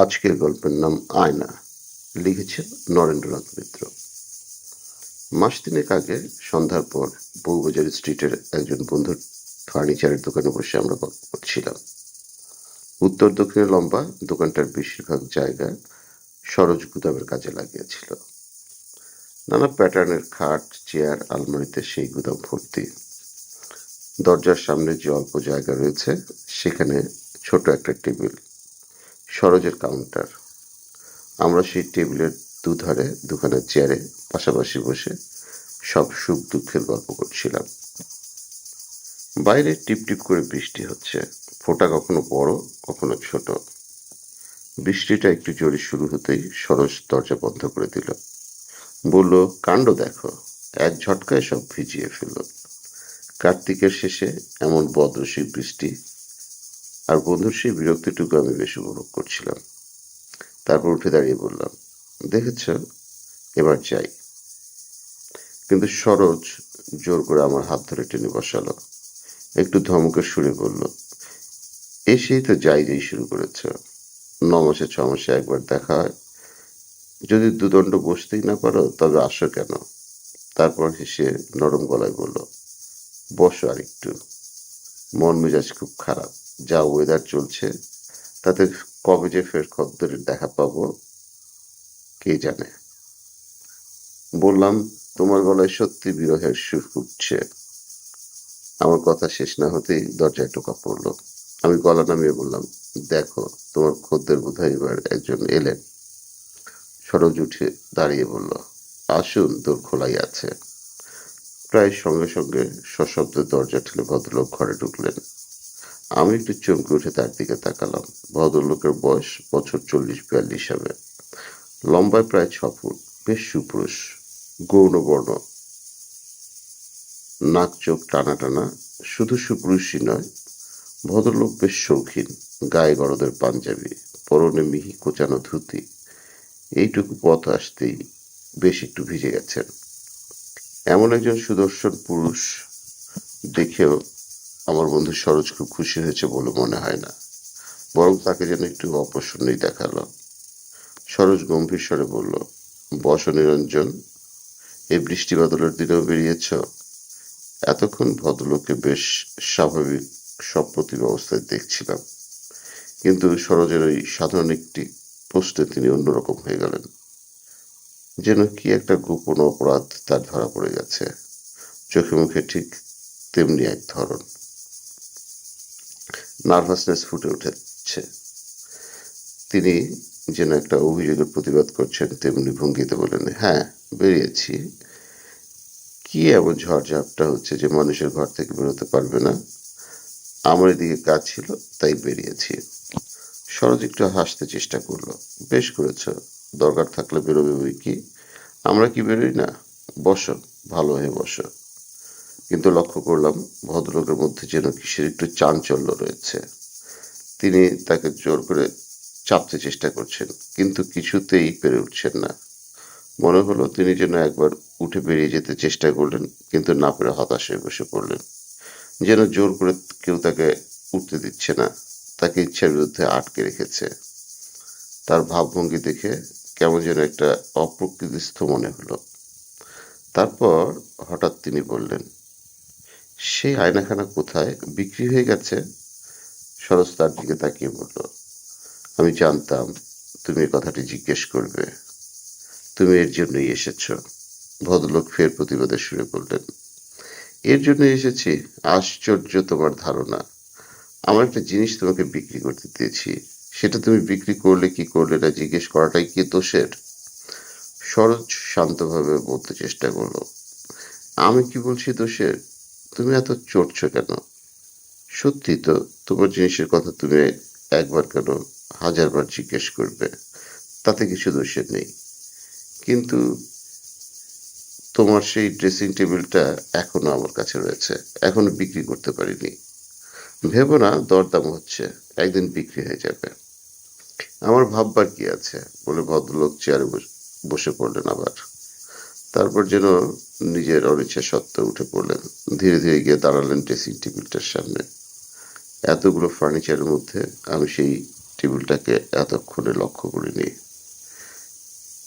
আজকের গল্পের নাম আয়না। লিখেছেন নরেন্দ্রনাথ মিত্র। মাস তিনেক আগে সন্ধ্যার পর বউবাজার স্ট্রিটের একজন বন্ধুর ফার্নিচারের দোকানে বসে আমরা গল্প করছিলাম। উত্তর, দক্ষিণে লম্বা দোকানটার বেশিরভাগ জায়গা সরোজ গুদামের কাজে লাগিয়েছিল। নানা প্যাটার্নের খাট, চেয়ার, আলমারিতে সেই গুদাম ভর্তি। দরজার সামনে যে অল্প জায়গা রয়েছে, সেখানে ছোট একটা টেবিল। সরোজের কাউন্টার আমরা সেই টেবিলের দুধারে দোকানের চেয়ারে পাশাপাশি বসে সব সুখ দুঃখের গল্প করছিলাম। বাইরে টিপ টিপ করে বৃষ্টি হচ্ছে। ফোঁটা কখনো বড়, কখনো ছোট। বৃষ্টিটা একটু জোরে শুরু হতেই সরস দরজা বন্ধ করে দিল। বলল, কাণ্ড দেখো। এক ঝটকায় সব ভিজিয়ে ফেলল। কার্তিকের শেষে এমন বদরসিক বৃষ্টি আর বন্ধুর সেই বিরক্তিটুকু আমি বেশ উপভোগ করছিলাম। তারপর উঠে দাঁড়িয়ে বললাম, দেখেছ? এবার যাই। কিন্তু সরোজ জোর করে আমার হাত ধরে টেনে বসালো। একটু ধমকের সুরে বলল এসেই তো যাই যাই শুরু করেছ। ন মাসে, ছ মাসে একবার দেখা হয়। যদি দুদণ্ড বসতেই না পারো, তবে আসো কেন? তারপর হেসে নরম গলায় বলল, বসো আর একটু মন মেজাজ খুব খারাপ। যা ওয়েদার চলছে, তাতে কবে যে ফের খদ্দরের দেখা পাবো, কে জানে? বললাম, তোমার গলায় সত্যি বিরহের সুর ফুটছে। আমার কথা শেষ না হতেই দরজায় টোকা পড়ল। আমি গলা নামিয়ে বললাম, দেখো, তোমার খদ্দের বোধহয় এবার একজন এলেন। সরোজ উঠে দাঁড়িয়ে বলল, আসুন তোর খোলাই আছে। প্রায় সঙ্গে সঙ্গে সশব্দে দরজা ঠেলে ভদ্রলোক ঘরে ঢুকলেন। আমি একটু চমকে উঠে তার দিকে তাকালাম। ভদ্রলোকের বয়স বছর চল্লিশ বিয়াল্লিশ হবে। লম্বায় প্রায় ছ ফুট, বেশ সুপুরুষ, গৌণ বর্ণ। নাক চোখ টানা টানা, শুধু সুপুরুষই নয়, ভদ্রলোক বেশ শৌখিন, গায়ে গরদের পাঞ্জাবি, পরনে মিহি কোচানো ধুতি। এইটুকু পথ আসতেই বেশ একটু ভিজে গেছেন। এমন একজন সুদর্শন পুরুষ দেখেও আমার বন্ধু সরোজ খুব খুশি হয়েছে বলে মনে হয় না। বরং তাকে যেন একটু অপ্রসন্নই দেখাল। সরোজ গম্ভীর স্বরে বলল, বস নিরঞ্জন, এই বৃষ্টি বাদলের দিনেও বেরিয়েছ। এতক্ষণ ভদ্রলোককে বেশ স্বাভাবিক সপ্রতিভ অবস্থায় দেখছিলাম। কিন্তু সরোজের ওই সাধারণ একটি প্রশ্নে তিনি অন্যরকম হয়ে গেলেন। যেন কি একটা গোপন অপরাধ তার ধরা পড়ে গেছে। চোখে মুখে ঠিক তেমনি এক ধরন। নার্ভাসনেস ফুটে উঠেছে। তিনি যেন একটা অভিযোগের প্রতিবাদ করছেন, তেমনি ভঙ্গিতে বললেন হ্যাঁ বেরিয়েছি। কি এমন ঝড়ঝাপটা হচ্ছে যে মানুষের ঘর থেকে বেরোতে পারবে না? আমার এদিকে কাজ ছিল, তাই বেরিয়েছি। সরোজ একটু হাসতে চেষ্টা করল, বেশ করেছ, দরকার থাকলে বেরোবে বই কি? আমরা কি বেরোই না? বসো, ভালো হয়ে বসো। কিন্তু লক্ষ্য করলাম ভদ্রলোকের মধ্যে যেন কিসের একটু চাঞ্চল্য রয়েছে। তিনি তাকে জোর করে চাপতে চেষ্টা করছেন, কিন্তু কিছুতেই পেরে উঠছেন না। মনে হলো তিনি যেন একবার উঠে বেরিয়ে যেতে চেষ্টা করলেন, কিন্তু না পেরে হতাশ হয়ে বসে পড়লেন। যেন জোর করে কেউ তাকে উঠতে দিচ্ছে না, তাকে ইচ্ছার বিরুদ্ধে আটকে রেখেছে। তার ভাবভঙ্গি দেখে কেমন যেন একটা অপ্রকৃতিস্থ মনে হলো। তারপর হঠাৎ তিনি বললেন সেই আয়নাখানা কোথায়? বিক্রি হয়ে গেছে। সরস তার দিকে তাকিয়ে বলল, আমি জানতাম তুমি এই কথাটি জিজ্ঞেস করবে। তুমি এর জন্যই এসেছ। ভদ্রলোক ফের প্রতিবাদে সুরে বললেন এর জন্য এসেছি? আশ্চর্য তোমার ধারণা। আমার একটা জিনিস তোমাকে বিক্রি করতে দিয়েছি। সেটা তুমি বিক্রি করলে কি করলে না জিজ্ঞেস করাটাই কি দোষের? সরোজ শান্তভাবে বলতে চেষ্টা করল, আমি কি বলছি দোষের? তুমি এত চড়ছো কেন? সত্যি তো তোমার জিনিসের কথা তুমি একবার কেন হাজারবার জিজ্ঞেস করবে? তাতে কিছু দোষের নেই। কিন্তু তোমার সেই ড্রেসিং টেবিলটা এখনও আমার কাছে রয়েছে। এখনও বিক্রি করতে পারিনি। ভেবো না, দরদাম হচ্ছে। একদিন বিক্রি হয়ে যাবে। আমার ভাববার কি আছে? বলে ভদ্রলোক চেয়ারে বসে পড়লেন আবার। তারপর যেন নিজের অনিচ্ছা সত্ত্বে উঠে পড়লেন। ধীরে ধীরে গিয়ে দাঁড়ালেন ড্রেসিং টেবিলটার সামনে। এতগুলো ফার্নিচারের মধ্যে আমি সেই টেবিলটাকে এতক্ষণে লক্ষ্য করিনি।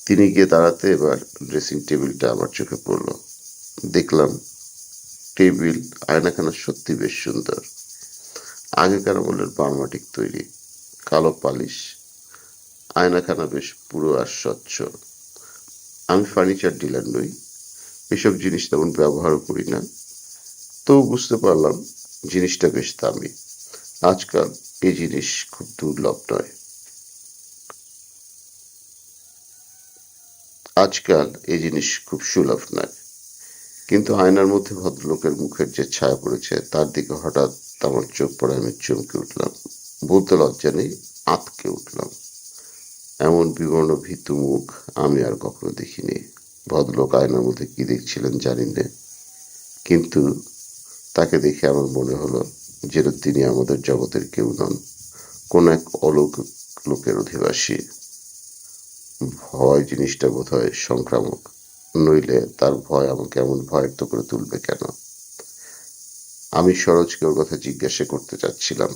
তিনি গিয়ে দাঁড়াতে এবার ড্রেসিং টেবিলটা আমার চোখে পড়ল। দেখলাম টেবিল আয়নাখানা সত্যি বেশ সুন্দর। আগেকার আমলের বার্মাটিক তৈরি, কালো পালিশ, আয়নাখানা বেশ পুরো আর স্বচ্ছ। আমি ফার্নিচার ডিলার নই। এসব জিনিস তেমন ব্যবহারও করি না। তবু বুঝতে পারলাম জিনিসটা বেশ দামি। আজকাল এই জিনিস খুব দুর্লভ নয়। আজকাল এই জিনিস খুব সুলভ নয়। কিন্তু আয়নার মধ্যে ভদ্রলোকের মুখের যে ছায়া পড়েছে, তার দিকে হঠাৎ আমার চোখ পড়ে আমি চমকে উঠলাম। বলতে লজ্জা নেই, আঁতকে উঠলাম। এমন বিবর্ণ ভীতু মুখ আমি আর কখনো দেখিনি। ভদ্রলোক আয়নার মধ্যে কি দেখছিলেন জানি না। কিন্তু তাকে দেখে আমার মনে হলো যেন তিনি আমাদের জগতের কেউ নন, কোন এক অলৌকিক লোকের অধিবাসী। ভয় জিনিসটা বোধ হয় সংক্রামক, নইলে তার ভয় আমাকে এমন ভয়ের তো করে তুলবে কেন? আমি সরোজকে ওর কথা জিজ্ঞাসা করতে চাচ্ছিলাম।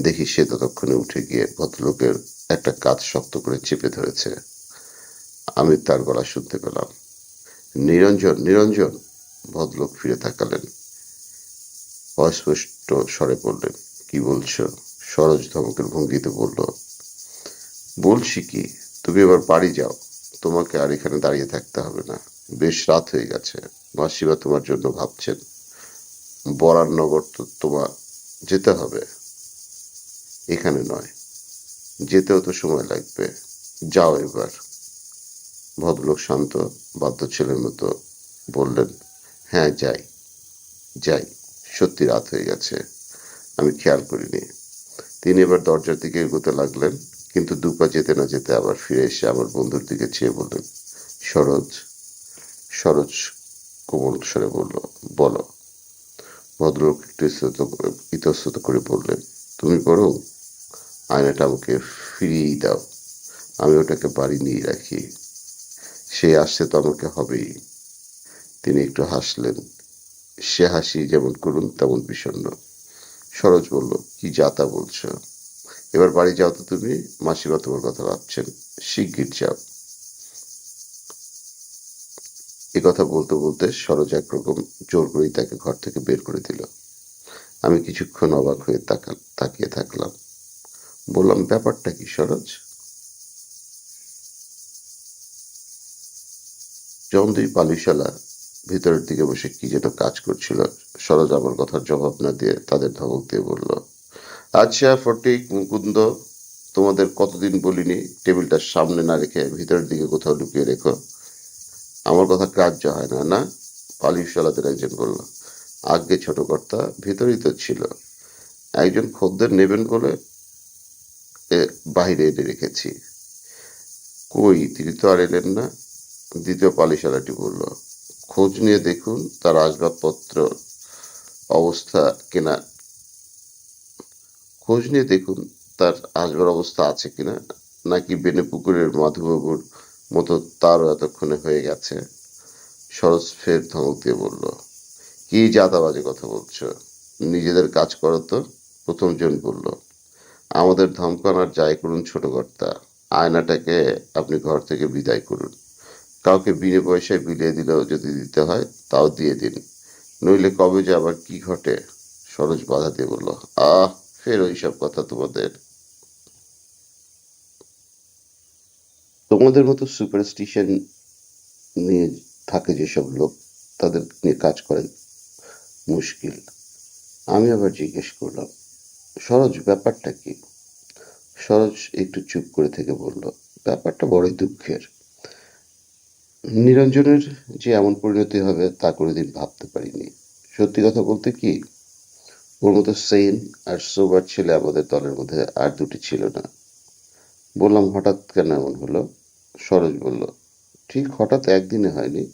দেখি সে ততক্ষণে উঠে গিয়ে ভদ্রলোকের একটা কাজ শক্ত করে চেপে ধরেছে। আমি তার গলা শুনতে পেলাম। নিরঞ্জন নিরঞ্জন, ভদ্রলোক ফিরে তাকালেন। অস্পষ্ট স্বরে পড়লেন কি বলছো? সরোজ ধমকের ভঙ্গিতে বলল, বলছি কি, তুমি এবার বাড়ি যাও। তোমাকে আর এখানে দাঁড়িয়ে থাকতে হবে না। বেশ রাত হয়ে গেছে। মাসিমা তোমার জন্য ভাবছেন বরাননগর তো তোমার যেতে হবে। এখানে নয়। যেতেও তো সময় লাগবে। যাও এবার। ভদ্রলোক শান্ত বাধ্য ছেলের মতো বললেন হ্যাঁ যাই যাই, সত্যি রাত হয়ে গেছে, আমি খেয়াল করিনি। তিনি এবার দরজার দিকে এগোতে লাগলেন, কিন্তু দুপা যেতে না যেতে আবার ফিরে এসে আমার বন্ধুর দিকে চেয়ে বললেন, সরোজ সরোজ কোমল স্বরে বলল, বলো। ভদ্রলোক একটু ইতস্তত- করে বললেন, তুমি বরং আয়নাটা আমাকে ফিরিয়েই দাও। আমি ওটাকে বাড়ি নিয়ে রাখি। সে আসছে তো আমাকে হবেই। তিনি একটু হাসলেন। সে হাসি যেমন করুন তেমন বিষণ্ণ। সরোজ বলল, কি যাতা বলছো? এবার বাড়ি যাও তো তুমি। মাসিমা তোমার কথা ভাবছেন। শিগগির যাও। এ কথা বলতে বলতে সরোজ একরকম জোর করেই তাকে ঘর থেকে বের করে দিল। আমি কিছুক্ষণ অবাক হয়ে তাকা তাকিয়ে থাকলাম। বললাম, ব্যাপারটা কি সরোজ? যখন দুই পালিশালা ভিতরের দিকে বসে কি যেন কাজ করছিল, সরোজ আমার কথার জবাব না দিয়ে তাদের ধমক দিয়ে বলল আচ্ছা ফটিক, মুকুন্দ, তোমাদের কতদিন বলিনি টেবিলটার সামনে না রেখে ভিতরের দিকে কোথাও লুকিয়ে রেখো? আমার কথা গ্রাহ্য হয় না না? পালিশালাদের একজন বলল, আগে ছোট কর্তা ভিতরেই তো ছিল। একজন খদ্দের নেবেন বলে এ, বাইরে এনে রেখেছি। কই তিনি তো আর এলেন না। দ্বিতীয় পালিশালাটি বলল খোঁজ নিয়ে দেখুন তার আসবাবপত্র অবস্থা কেনা। খোঁজ নিয়ে দেখুন তার আসবার অবস্থা আছে কিনা নাকি বেনে পুকুরের মাধুবাবুর মতো তারও এতক্ষণে হয়ে গেছে। সরস ফের ধমক দিয়ে বলল কি জাতাবাজে কথা বলছো? নিজেদের কাজ করো তো। প্রথম জন বলল আমাদের ধমকানার যাই করুন ছোট কর্তা, আয়নাটাকে আপনি ঘর থেকে বিদায় করুন। কাউকে বিনে পয়সায় বিলিয়ে দিলেও যদি দিতে হয়, তাও দিয়ে দিন। নইলে কবে যে আবার কি ঘটে, সরোজ বাধা দিয়ে বলল, আহ, ফের ওইসব কথা তোমাদের। তোমাদের মতো সুপারস্টিশন নিয়ে থাকে যেসব লোক, তাদের নিয়ে কাজ করেন মুশকিল। আমি আবার জিজ্ঞেস করলাম সরোজ, ব্যাপারটা কি? সরোজ একটু চুপ করে থেকে বলল, ব্যাপারটা বড়ই দুঃখের। নিরঞ্জনের যে এমন পরিণতি হবে তা কোনোদিন ভাবতে পারিনি। সত্যি কথা বলতে কি? ওর মতো সেইন আর সোবার ছেলে আমাদের দলের মধ্যে আর দুটি ছিল না। বললাম, হঠাৎ কেন এমন হলো? সরোজ বলল, ঠিক হঠাৎ একদিনে হয়নি।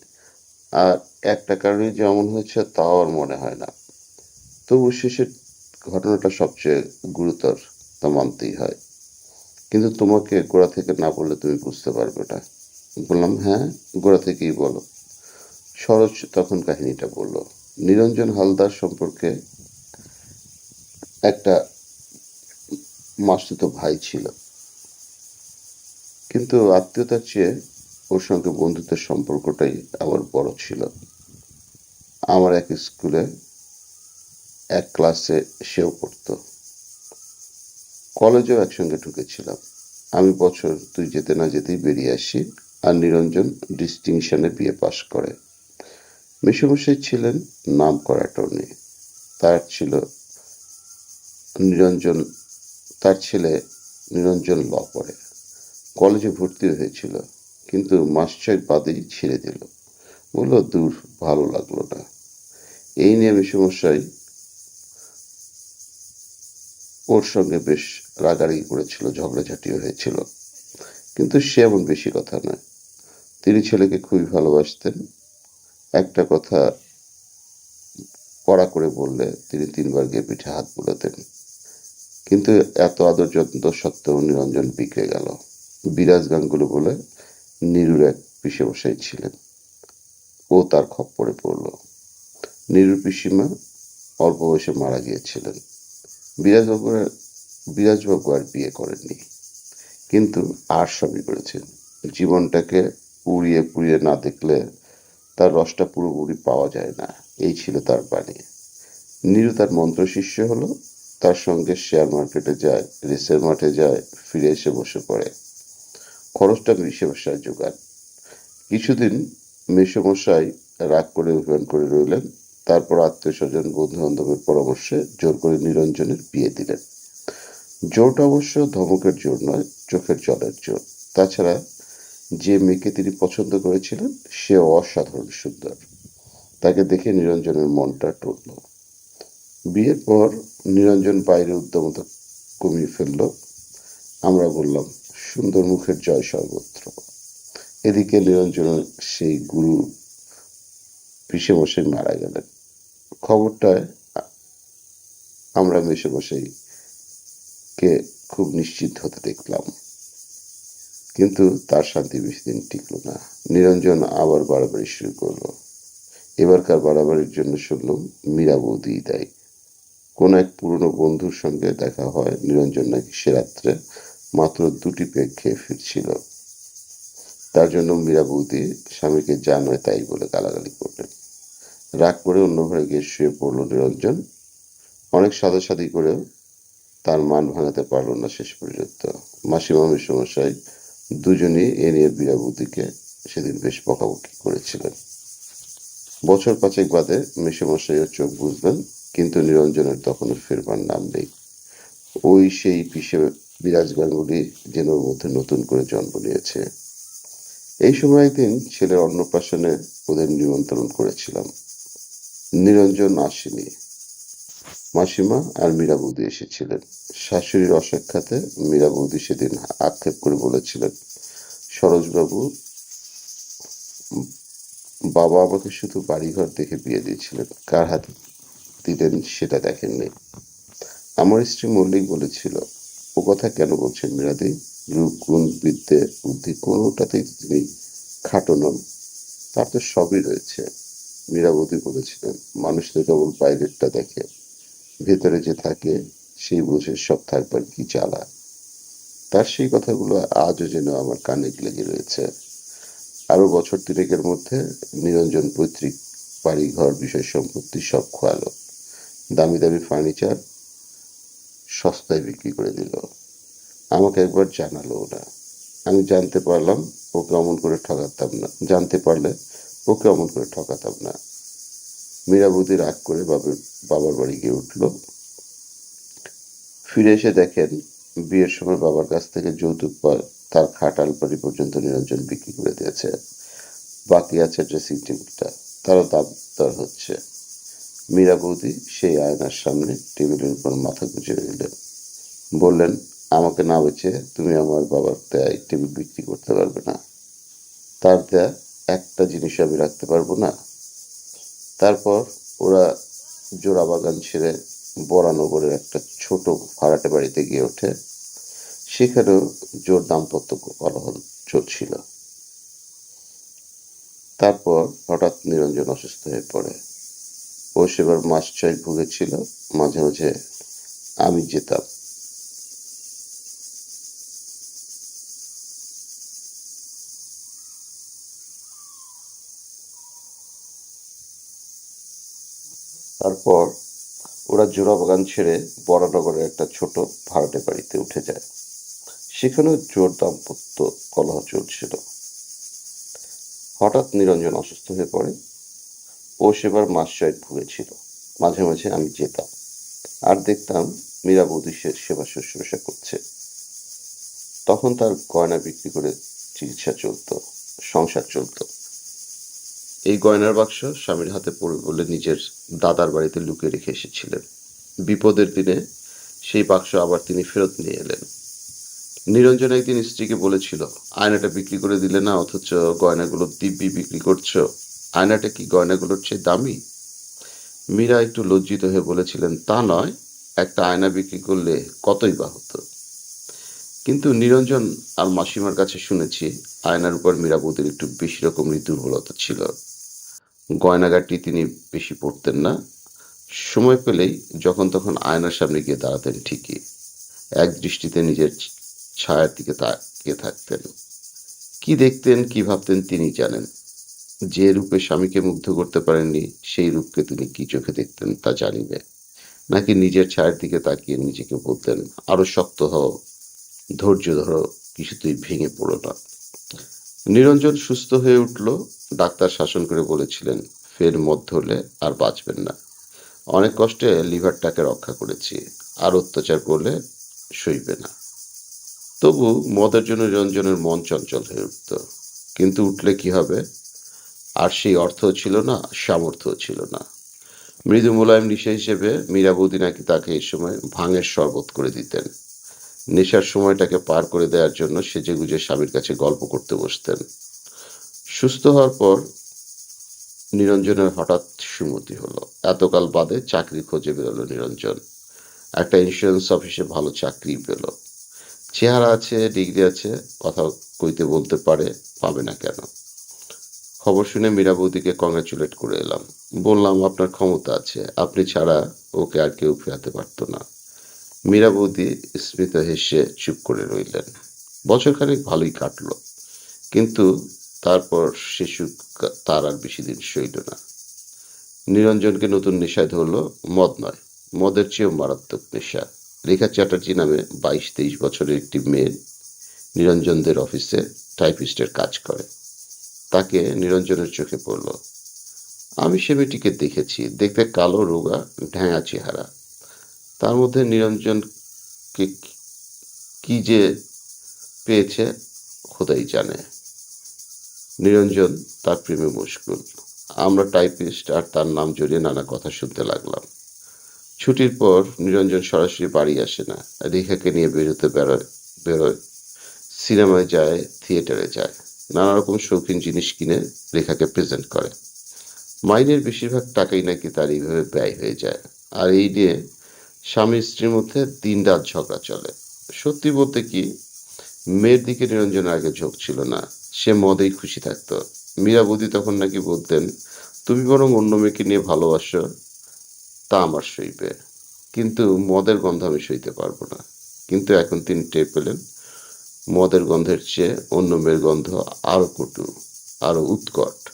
আর একটা কারণে যেমন হয়েছে তাও আর মনে হয় না। তবু শেষের ঘটনাটা সবচেয়ে গুরুতর তা মানতেই হয়। কিন্তু তোমাকে গোড়া থেকে না বললে তুমি বুঝতে পারবে না বললাম হ্যাঁ গোড়া থেকেই বলো। সরোজ তখন কাহিনীটা বলল, নিরঞ্জন হালদার সম্পর্কে একটা মাসতুতো ভাই ছিল। কিন্তু আত্মীয়তার চেয়ে ওর সঙ্গে বন্ধুত্বের সম্পর্কটাই আমার বড় ছিল। আমার এক স্কুলে এক ক্লাসে সেও পড়তো। কলেজেও একসঙ্গে ঢুকেছিলাম। আমি বছর তুই যেতে না যেতেই বেরিয়ে আসি আর নিরঞ্জন ডিস্টিংশনে বিয়ে পাশ করে। মেসমশাই ছিলেন নাম করা অ্যাটর্নি তার ছিল নিরঞ্জন, তার ছেলে নিরঞ্জন ল পড়ে। কলেজে ভর্তি হয়েছিল, কিন্তু মাস ছয় বাদেই ছেড়ে দিল। বলল, দূর, ভালো লাগল না। এই নিয়ে মেসমশাই ওর সঙ্গে বেশ রাগারাগি করেছিল ঝগড়াঝাটিও হয়েছিল। কিন্তু সে এমন বেশি কথা নয়। তিনি ছেলেকে খুবই ভালোবাসতেন। একটা কথা কড়া করে বললে তিনি তিনবার গিয়ে পিঠে হাত বুলাতেন। কিন্তু এত আদর যত্ন সত্ত্বেও নিরঞ্জন বিগড়ে গেল। বিরাজ গাঙ্গুলি বলে নিরুর এক পিসে বসাই ছিলেন। ও তার খপ্পরে পড়ল। নিরুর পিসিমা অল্প বয়সে মারা গিয়েছিলেন। বিরাজবাবু বিরাজবাবু আর বিয়ে করেননি। কিন্তু আর সবই করেছেন। জীবনটাকে উড়িয়ে পুড়িয়ে না দেখলে তার রসটা পুরোপুরি পাওয়া যায় না। এই ছিল তার বাণী। নীরু তার মন্ত্র শিষ্য হলো, তার সঙ্গে শেয়ার মার্কেটে যায় রেসের মাঠে যায়, ফিরে এসে বসে পড়ে। খরচটা মেসমশাই জোগান কিছুদিন মেসমশাই রাগ করে অভিমান করে রইলেন। তারপর আত্মীয় স্বজন বন্ধু বান্ধবের পরামর্শে জোর করে নিরঞ্জনের বিয়ে দিলেন। জোরটা অবশ্য ধমকের জোর নয়, চোখের জলের জোর। তাছাড়া যে মেয়েকে তিনি পছন্দ করেছিলেন সে অসাধারণ সুন্দর। তাকে দেখে নিরঞ্জনের মনটা টুটল বিয়ের পর নিরঞ্জন বাইরে উদ্যমতা কমিয়ে ফেলল। আমরা বললাম, সুন্দর মুখের জয় সর্বত্র। এদিকে নিরঞ্জনের সেই গুরু পিসে মশাই মারা গেলেন। খবরটায় আমরা মেসে মশাই কে খুব নিশ্চিত হতে দেখলাম। কিন্তু তার শান্তি বেশি দিন টিকল না। নিরঞ্জন আবার বাড়াবাড়ি শুরু করল। এবারকার বাড়াবাড়ির জন্য শুনলাম মীরা বৌদি দেয় কোন এক পুরনো বন্ধুর সঙ্গে দেখা হয়, নিরঞ্জন নাকি সে রাত্রে মাত্র দুটি পেগ খেয়ে ফিরছিল। তার জন্য মীরা বৌদি স্বামীকে যা নয় তাই বলে গালাগালি করলেন। রাগ করে অন্য ঘরে গিয়ে শুয়ে পড়ল নিরঞ্জন। অনেক সাদাসাদি করেও তার মান ভাঙাতে পারল না শেষ পর্যন্ত। মাসিমা মেসমশাই দুজনেই এ নিয়ে বীরাবুদিকে সেদিন বেশ বকাবকি করেছিলেন। বছর পাঁচেক বাদে মেসমশাইও চোখ বুঝলেন কিন্তু নিরঞ্জনের তখনও ফেরবার নাম নেই। ওই সেই পিসে বিরাজ গাঙ্গুলি যেন ওর মধ্যে নতুন করে জন্ম নিয়েছে। এই সময় একদিন ছেলের অন্নপ্রাশনে ওদের নিমন্ত্রণ করেছিলাম। নিরঞ্জন আসেনি মাসিমা আর মীরা বৌদি এসেছিলেন। শাশুড়ির অসাক্ষাতে মীরা বৌদি সেদিন আক্ষেপ করে বলেছিলেন, সরোজবাবু, বাবা আমাকে শুধু বাড়িঘর দেখে বিয়ে দিয়েছিলেন। কার হাতে দিলেন সেটা দেখেননি। আমার স্ত্রী মল্লিক বলেছিল, ও কথা কেন বলছেন মীরাদি? রূপ গুণ বিদ্যে বুদ্ধি কোনোটাতেই তিনি খাটো নন। তার তো সবই রয়েছে। মীরাবতী বলেছিলেন মানুষ তো কেবল বাইরেরটা দেখে, ভেতরে যে থাকে সেই বুঝে সব থাকবার কি জ্বালা। তার সেই কথাগুলো আজও যেন আমার কানে লেগে রয়েছে। আরও বছর তিনেকের মধ্যে নিরঞ্জন পৈতৃক বাড়ি ঘর বিষয় সম্পত্তি সব খোয়ালো। দামি দামি ফার্নিচার সস্তায় বিক্রি করে দিল। আমাকে একবার জানালো না আমি জানতে পারলাম ওকে অমন করে ঠকাতাম না। জানতে পারলে ওকে অমন করে ঠকাতাম না। মীরাবতী রাগ করে বাবার বাবার বাড়ি গিয়ে উঠল। ফিরে এসে দেখেন, বিয়ের সময় বাবার কাছ থেকে যৌতুক তার খাট আলমারি পর্যন্ত নিরঞ্জন বিক্রি করে দিয়েছে। বাকি আছে ড্রেসিং টেবিলটা, তারও দাম দর হচ্ছে। মীরা বৌদি সেই আয়নার সামনে টেবিলের উপর মাথা গুজে রইলেন বললেন, আমাকে না বেচে তুমি আমার বাবার দেয় টেবিল বিক্রি করতে পারবে না। তার দেয়া একটা জিনিস আমি রাখতে পারব না। তারপর ওরা জোড়া বাগান ছেড়ে বরানগরের একটা ছোট ভাড়াটে বাড়িতে গিয়ে ওঠে। সেখানেও জোর দাম্পত্য কলহল চলছিল। তারপর হঠাৎ নিরঞ্জন অসুস্থ হয়ে পড়ে। ও সেবার মাস ছয় ভুগেছিল। মাঝে মাঝে আমি যেতাম। তারপর ওরা জোড়া বাগান ছেড়ে বরানগরের একটা ছোট ভাড়াটে বাড়িতে উঠে যায়। সেখানেও জোর দাম্পত্য কলহ চলছিল। হঠাৎ নিরঞ্জন অসুস্থ হয়ে পড়ে। ও সেবার মাস ছয়েক ভুগেছিল। মাঝে মাঝে আমি যেতাম আর দেখতাম মীরা বৌদি সেবা শুশ্রূষা করছে। তখন তার গয়না বিক্রি করে চিকিৎসা চলতো, সংসার চলতো। এই গয়নার বাক্স স্বামীর হাতে পড়ে বলে নিজের দাদার বাড়িতে লুকিয়ে রেখে এসেছিলেন। বিপদের দিনে সেই বাক্স আবার তিনি ফেরত নিয়ে এলেন। নিরঞ্জন একদিন স্ত্রীকে বলেছিল, আয়নাটা বিক্রি করে দিলে না, অথচ গয়নাগুলো দিব্যি বিক্রি করছ। আয়নাটা কি গয়নাগুলোর চেয়ে দামি? মীরা একটু লজ্জিত হয়ে বলেছিলেন, তা নয়, একটা আয়না বিক্রি করলে কতই বা হতো? কিন্তু নিরঞ্জন আর মাসিমার কাছে শুনেছি, আয়নার উপর মীরা বৌদির একটু বেশি রকমেরই দুর্বলতা ছিল। গয়নাগাটি তিনি বেশি পড়তেন না। সময় পেলেই যখন তখন আয়নার সামনে গিয়ে দাঁড়াতেন ঠিকই। এক দৃষ্টিতে নিজের ছায়ার দিকে তাকিয়ে থাকতেন। কি দেখতেন, কি ভাবতেন তিনি জানেন। যে রূপে স্বামীকে মুগ্ধ করতে পারেননি, সেই রূপকে তিনি কি চোখে দেখতেন তা জানিবে। নাকি নিজের ছায়ার দিকে তাকিয়ে নিজেকে বলতেন আরও শক্ত হও, ধৈর্য ধরো, কিছুতেই ভেঙে পড়ো না। নিরঞ্জন সুস্থ হয়ে উঠল। ডাক্তার শাসন করে বলেছিলেন, ফের মদ ধরলে আর বাঁচবেন না। অনেক কষ্টে লিভারটাকে রক্ষা করেছি, আর অত্যাচার করলে সইবে না। তবু মদের জন্য নিরঞ্জনের মন চঞ্চল হয়ে উঠত। কিন্তু উঠলে কি হবে? আর সেই অর্থ ছিল না সামর্থ্য ছিল না। মৃদু মোলায়েম নেশা হিসেবে মীরা নাকি তাকে এই সময় ভাঙের শরবত করে দিতেন। নেশার সময়টাকে পার করে দেওয়ার জন্য সেজে গুজে স্বামীর কাছে গল্প করতে বসতেন। সুস্থ হওয়ার পর নিরঞ্জনের হঠাৎ সুমতি হলো। এতকাল বাদে চাকরি খোঁজে বেরোলো নিরঞ্জন। একটা ইন্স্যুরেন্স অফিসে ভালো চাকরি পেল। চেহারা আছে ডিগ্রি আছে কথা কইতে বলতে পারে, পাবে না কেন? খবর শুনে মীরা বৌদিকে কংগ্রাচুলেট করে এলাম। বললাম, আপনার ক্ষমতা আছে। আপনি ছাড়া ওকে আর কেউ ফেরাতে পারতো না। মীরা স্মিত হেসে চুপ করে রইলেন। বছরখানেক ভালোই কাটলো, কিন্তু তারপর সুখ তার আর বেশি দিন সইল না। নিরঞ্জনকে নতুন নেশায় ধরলো মদ নয়, মদের চেয়েও মারাত্মক নেশা। রেখা চ্যাটার্জি নামে বাইশ তেইশ বছরের একটি মেয়ে নিরঞ্জনদের অফিসে টাইপিস্টের কাজ করে। তাকে নিরঞ্জনের চোখে পড়ল। আমি সে মেয়েটিকে দেখেছি, দেখতে কালো, রোগা, ঢ্যাঙা চেহারা। তার মধ্যে নিরঞ্জনকে কি যে পেয়েছে, খোদাই জানে। নিরঞ্জন তার প্রেমে মুশকুল আমরা টাইপিস্ট আর তার নাম জড়িয়ে নানা কথা শুনতে লাগলাম। ছুটির পর নিরঞ্জন সরাসরি বাড়ি আসে না। রেখাকে নিয়ে বেরোতে বেরোয় বেরোয়। সিনেমায় যায়, থিয়েটারে যায়। নানা রকম শৌখিন জিনিস কিনে রেখাকে প্রেজেন্ট করে। মাইনের বেশিরভাগ টাকাই নাকি তার এইভাবে ব্যয় হয়ে যায়। আর এই নিয়ে স্বামী স্ত্রীর মধ্যে দিন রাত ঝগড়া চলে। সত্যি বলতে কি, মেয়ের দিকে নিরঞ্জনের আগে ঝোঁক ছিল না, সে মদেই খুশি থাকতো। মীরা বৌদি তখন নাকি বলতেন, তুমি বরং অন্য মেয়েকে নিয়ে ভালোবাসো, তা আমার সইবে। কিন্তু মদের গন্ধ আমি সইতে পারব না। কিন্তু এখন তিনি টের পেলেন, মদের গন্ধের চেয়ে অন্য মেয়ের গন্ধ আরও কটু আরও উৎকট।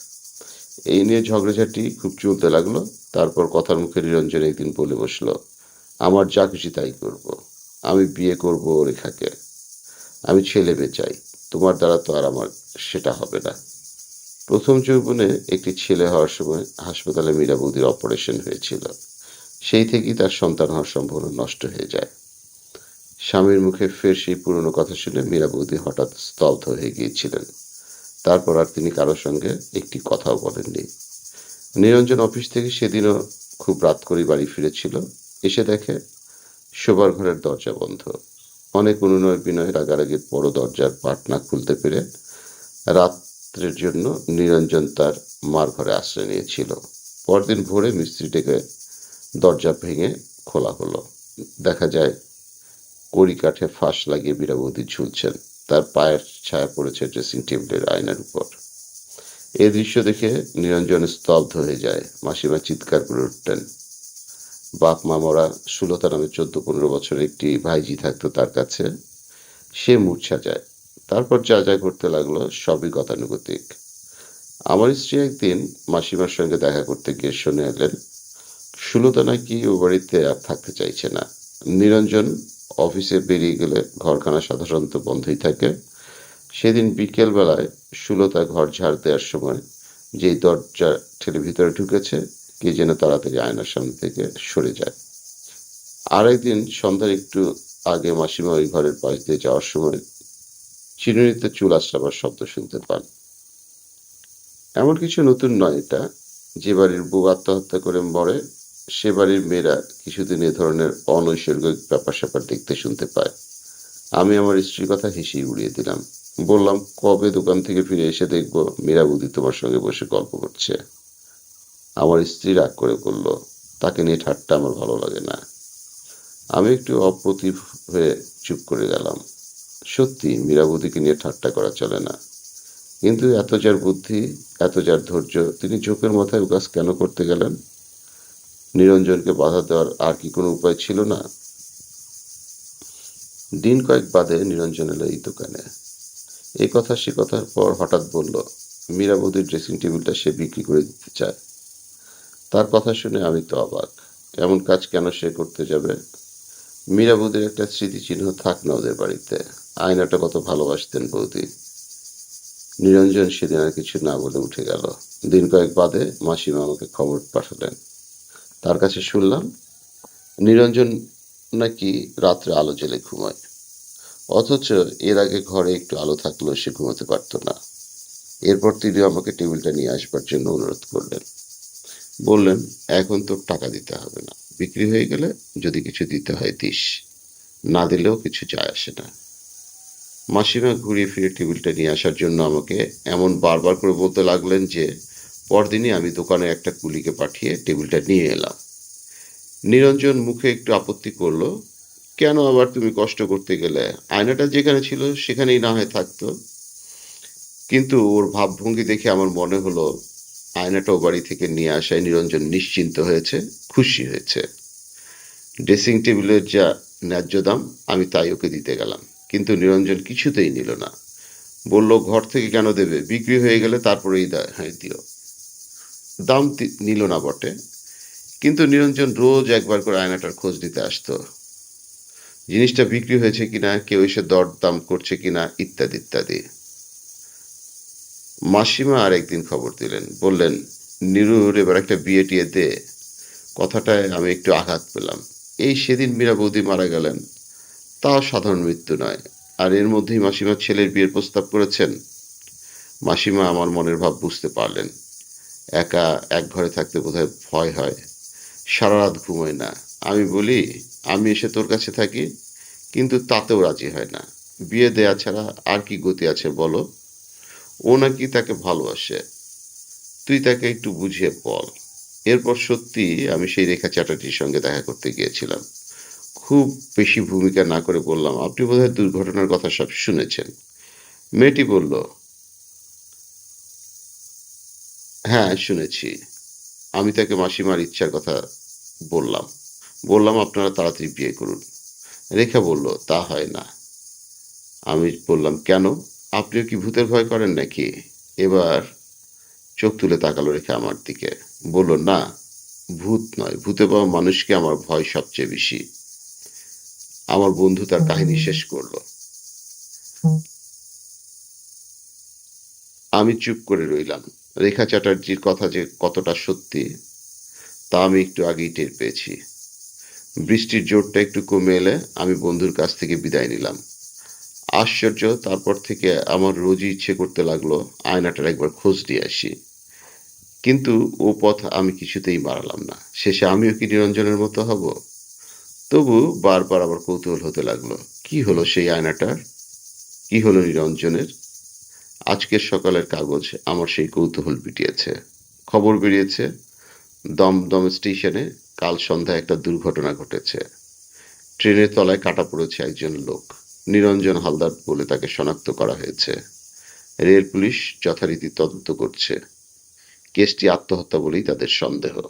এই নিয়ে ঝগড়াঝাটি খুব চলতে লাগল, তারপর কথার মুখে নিরঞ্জন একদিন বলে বসল আমার যা খুশি তাই করব। আমি বিয়ে করব রেখাকে। আমি ছেলে মেয়ে চাই তোমার দ্বারা তো আর আমার সেটা হবে না। প্রথম যৌবনে একটি ছেলে হওয়ার সময় হাসপাতালে মীরা বৌদির অপারেশন হয়েছিল। সেই থেকেই তার সন্তান হওয়ার সম্ভাবনা নষ্ট হয়ে যায়। স্বামীর মুখে ফের সেই পুরনো কথা শুনে মীরা বৌদি হঠাৎ স্তব্ধ হয়ে গিয়েছিলেন। তারপর আর তিনি কারোর সঙ্গে একটি কথাও বলেননি। নিরঞ্জন অফিস থেকে সেদিনও খুব রাত করে বাড়ি ফিরেছিল। এসে দেখে শোবার ঘরের দরজা বন্ধ। অনেক অনুনয় বিনয় রাগারাগির বড় দরজার পাট না খুলতে পেরে রাত্রের জন্য নিরঞ্জন তার মার ঘরে আশ্রয় নিয়েছিল। পরদিন ভোরে মিস্ত্রি ডেকে দরজা ভেঙে খোলা হলো। দেখা যায়, কড়ি কাঠে ফাঁস লাগিয়ে বীরাবতী ঝুলছেন। তার পায়ের ছায়া পড়েছে ড্রেসিং টেবিলের আয়নার উপর। এই দৃশ্য দেখে নিরঞ্জন স্তব্ধ হয়ে যায়। মাসিমা চিৎকার করে উঠতেন। বাপ মা মরা সুলতা নামে চোদ্দ, পনেরো বছরের একটি ভাইজি থাকতো তার কাছে। সে মূর্ছা যায়। তারপর যা যা করতে লাগল সবই গতানুগতিক। আমার স্ত্রী একদিন মাসিমার সঙ্গে দেখা করতে গিয়ে শুনে এলেন সুলতা নাকি ও বাড়িতে আর থাকতে চাইছে না। নিরঞ্জন অফিসে বেরিয়ে গেলে ঘরখানা সাধারণত বন্ধই থাকে। সেদিন বিকেলবেলায় সুলতা ঘর ঝাড় দেওয়ার সময় যেই দরজা ঠেলে ভিতরে ঢুকেছে কে যেন তাড়াতাড়ি আয়নার সামনে থেকে সরে যায়। আরেকদিন সন্ধ্যার একটু আগে মাসিমা ওই ঘরের পাশ দিয়ে যাওয়ার সময় চিরুনিতে চুল আশ্রাবার শব্দ শুনতে পান। এমন কিছু নতুন নয় এটা। যে বাড়ির বউ আত্মহত্যা করে মরে, সে বাড়ির মেয়েরা কিছুদিন এ ধরনের অনৈসর্গিক ব্যাপার স্যাপার দেখতে শুনতে পায়। আমি আমার স্ত্রীর কথা হেসেই উড়িয়ে দিলাম। বললাম, কবে দোকান থেকে ফিরে এসে দেখব? মীরা বুদ্ধি তোমার সঙ্গে বসে গল্প করছে। আমার স্ত্রী রাগ করে বলল, তাকে নিয়ে ঠাট্টা আমার ভালো লাগে না। আমি একটু অপ্রতিভ হয়ে চুপ করে গেলাম। সত্যি, মীরাবতীকে নিয়ে ঠাট্টা করা চলে না। কিন্তু এত যার বুদ্ধি, এত যার ধৈর্য, তিনি চোখের মাথায় উকাস কেন করতে গেলেন? নিরঞ্জনকে বাধা দেওয়ার আর কি কোনো উপায় ছিল না? দিন কয়েক বাদে নিরঞ্জন এলো এই দোকানে। এই কথা সে কথার পর হঠাৎ বলল, মীরাবতীর ড্রেসিং টেবিলটা সে বিক্রি করে দিতে চায়। তার কথা শুনে আমি তো অবাক। এমন কাজ কেন সে করতে যাবে? মীরাবতীর একটা স্মৃতিচিহ্ন থাক না ওদের বাড়িতে। আয়নাটা কত ভালোবাসতেন বৌদি। নিরঞ্জন সেদিন আর কিছু না বলে উঠে গেল। দিন কয়েক বাদে মাসিমা আমাকে খবর পাঠালেন। তার কাছে শুনলাম, নিরঞ্জন নাকি রাত্রে আলো জ্বেলে ঘুমায়। অথচ এর আগে ঘরে একটু আলো থাকলেও সে ঘুমাতে পারতো না। এরপর তিনি আমাকে টেবিলটা নিয়ে আসবার জন্য অনুরোধ করলেন। বললেন, এখন তোর টাকা দিতে হবে না। বিক্রি হয়ে গেলে যদি কিছু দিতে হয় দিস। না দিলেও কিছু যায় আসে না। মাসিমা ঘুরিয়ে ফিরে টেবিলটা নিয়ে আসার জন্য আমাকে এমন বারবার করে বলতে লাগলেন যে, পরদিনই আমি দোকানে একটা কুলিকে পাঠিয়ে টেবিলটা নিয়ে এলাম। নিরঞ্জন মুখে একটু আপত্তি করল, কেন আবার তুমি কষ্ট করতে গেলে? আয়নাটা যেখানে ছিল সেখানেই না হয় থাকতো। কিন্তু ওর ভাবভঙ্গি দেখে আমার মনে হলো আয়নাটা ও বাড়ি থেকে নিয়ে আসায় নিরঞ্জন নিশ্চিন্ত হয়েছে, খুশি হয়েছে। ড্রেসিং টেবিলের যা ন্যায্য দাম, আমি তাই ওকে দিতে গেলাম। কিন্তু নিরঞ্জন কিছুতেই নিল না। বলল, ঘর থেকে কেন দেবে? বিক্রি হয়ে গেলে তারপরেই হ্যাঁ দিও। দাম নিল না বটে। কিন্তু নিরঞ্জন রোজ একবার করে আয়নাটার খোঁজ নিতে আসতো। জিনিসটা বিক্রি হয়েছে কিনা? কেউ এসে দর দাম করছে কিনা? ইত্যাদি ইত্যাদি। মাসিমা আর একদিন খবর দিলেন। বললেন নিরুর এবার একটা বিয়ে টিয়ে দে। কথাটায় আমি একটু আঘাত পেলাম। এই সেদিন মীরা বৌদি মারা গেলেন। তাও সাধারণ মৃত্যু নয়। আর এর মধ্যেই মাসিমা ছেলের বিয়ের প্রস্তাব করেছেন? মাসিমা আমার মনের ভাব বুঝতে পারলেন। একা এক ঘরে থাকতে বোধহয় ভয় হয়। সারা রাত ঘুমোয় না। আমি বলি, আমি এসে তোর কাছে থাকি, কিন্তু তাতেও রাজি হয় না। বিয়ে দেয়া ছাড়া আর কি গতি আছে বলো? ও নাকি তাকে ভালোবাসে। তুই তাকে একটু বুঝিয়ে বল। এরপর সত্যি আমি সেই রেখা চ্যাটার্জির সঙ্গে দেখা করতে গিয়েছিলাম। খুব বেশি ভূমিকা না করে বললাম, আপনি বোধহয় দুর্ঘটনার কথা সব শুনেছেন? মেয়েটি বলল হ্যাঁ শুনেছি। আমি তাকে মাসিমার ইচ্ছার কথা বললাম। বললাম, আপনারা তাড়াতাড়ি বিয়ে করুন। রেখা বলল, তা হয় না। আমি বললাম, কেন? আপনিও কি ভূতের ভয় করেন নাকি? এবার চোখ তুলে তাকালো রেখে আমার দিকে। বলল না ভূত নয়। ভূতে পাওয়া মানুষকে আমার ভয় সবচেয়ে বেশি। আমার বন্ধু তার কাহিনী শেষ করল। আমি চুপ করে রইলাম। রেখা চ্যাটার্জির কথা যে কতটা সত্যি তা আমি একটু আগেই টের পেয়েছি। বৃষ্টির জোরটা একটু কমে এলে আমি বন্ধুর কাছ থেকে বিদায় নিলাম। আশ্চর্য, তারপর থেকে আমার রোজই ইচ্ছে করতে লাগল আয়নাটার একবার খোঁজ দিয়ে আসি। কিন্তু ও পথ আমি কিছুতেই বাড়ালাম না। শেষে আমিও কি নিরঞ্জনের মতো হব? তবু বারবার আবার কৌতূহল হতে লাগল। কি হলো সেই আয়নাটার? কি হলো নিরঞ্জনের? আজকের সকালের কাগজ আমার সেই কৌতূহল পিটিয়েছে। খবর বেরিয়েছে, দমদম স্টেশনে কাল সন্ধ্যায় একটা দুর্ঘটনা ঘটেছে। ট্রেনের তলায় কাটা পড়েছে একজন লোক। নিরঞ্জন হালদার বলে তাকে শনাক্ত করা হয়েছে। রেল পুলিশ যথারীতি তদন্ত করছে। কেসটি আত্মহত্যা বলেই তাদের সন্দেহ।